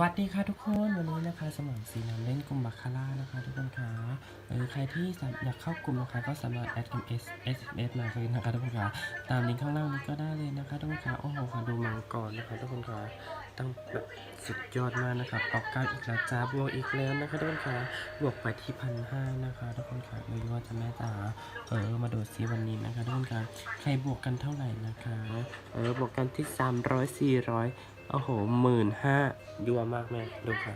วัสดีค่ะทุกคนวันนี้นะคะสมองสีน้ำเล่นกลุ่มบัคาร่านะคะ ทุกคนคะเออใครที่อยากเข้ากลุ่มนะคะก็สามารถแอดกับ S S S มาเลยนะคะทุกคนคะตามลิงก์ข้างล่างนี้ก็ได้เลยนะคะทุกคนคะโอ้โหค่ะดูมังกรนะคะทุกคนคะตั้งแบบสุดยอดมากนะครับออกเก้าอีกแล้วจ้าบวกอีกแล้วนะคะทุกคนคะบวกไปที่พันห้านะคะทุกคนคะไม่ว่าจะแม่จ๋าเออมาดูซิวันนี้นะคะทุกคนคะใครบวกกันเท่าไหร่นะคะเออบวกกันที่สามร้อยสี่ร้อย โอ้โหหมื่นห้ายัวมากแม่ดูค่ะ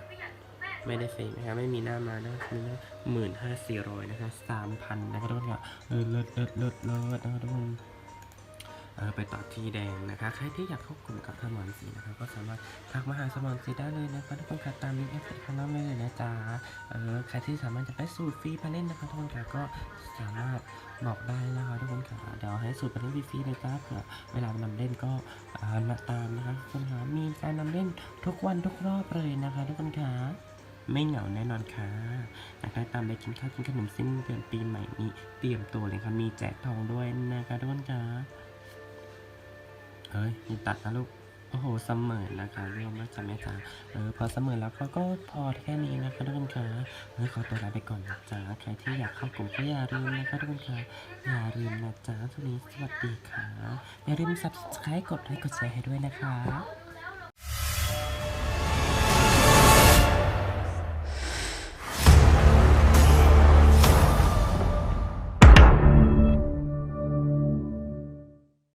ไม่ได้เฟกนะคะไม่มีหน้ามานะคือหมื่นห้าสี่ร้อยนะคะสามพันนะคะทุกคนค่ะเออเลิศเลิศเลิศเลิศนะคะทุกคน ไปต่อทีแดงนะคะใครที่อยากเข้ากลุ่มกับสมอนสีนะคะก็สามารถทักมาหาสมอนสีได้เลยนะคะทุกคนค่ะตามลิงก์แอปพลิเคชันข้างล่เลยนะจ๊ะเออใครที่สามารถจะได้สูตรฟรีมาเล่นนะคะทุกคนค่ะก็สามารถบอกได้นะคะทุกคนค่ะเดี๋ยวให้สูตรไปเล่นฟรีเลยจ้าเผื่อเวลานำเล่นก็มาตามนะคะทุกคนคะมีการนำเล่นทุกวันทุกรอบเลยนะคะทุกคนคะไม่เหงาแน่นอนค่ะนะคะตามไปกินข้าวกินขนมสิ้นเดือนปีใหม่นี้เตรียมตัวเลยค่ะมีแจกทองด้วยนะคะทุกคนคะ เฮ้ยมีตัดนะลูก โอ้โหเสมอนะคะเรื่องมาจาแม่จ๋าเออพอเสมอแล้วก็ก็พอแค่นี้นะคะทุกคนคะเฮ้ยขอตัวลาไปก่อนนะจ๊ะใครที่อยากเข้ากลุ่มก็อย่าลืมนะคะทุกคนคะอย่าลืมนะจ๊ะทุกนี้สวัสดีค่ะอย่าลืม subscribe กดไลค์กดแชร์ให้ด้วยนะคะ